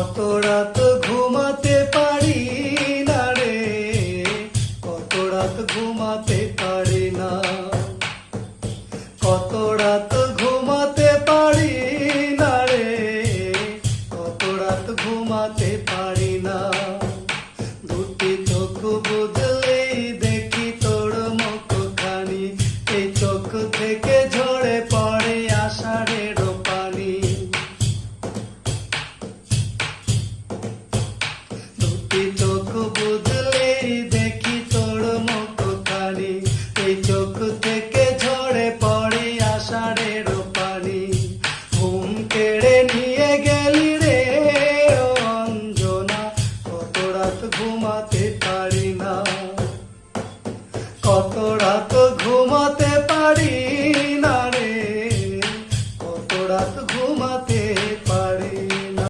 কত রাত ঘুমাতে পারি না রে? কত রাত ঘুমাতে পারি না? কত রাত ঘুমাতে পারি না রে? কত রাত ঘুমাতে পারি না? দুটি চোখ বুঝলেই দেখি তোর মুখ খানি এই চোখ থেকে ঝরে পড়ে জানি ঘুম কেড়ে নিয়ে গেলি রে অঞ্জনা কত রাত ঘুমাতে পারি না। কত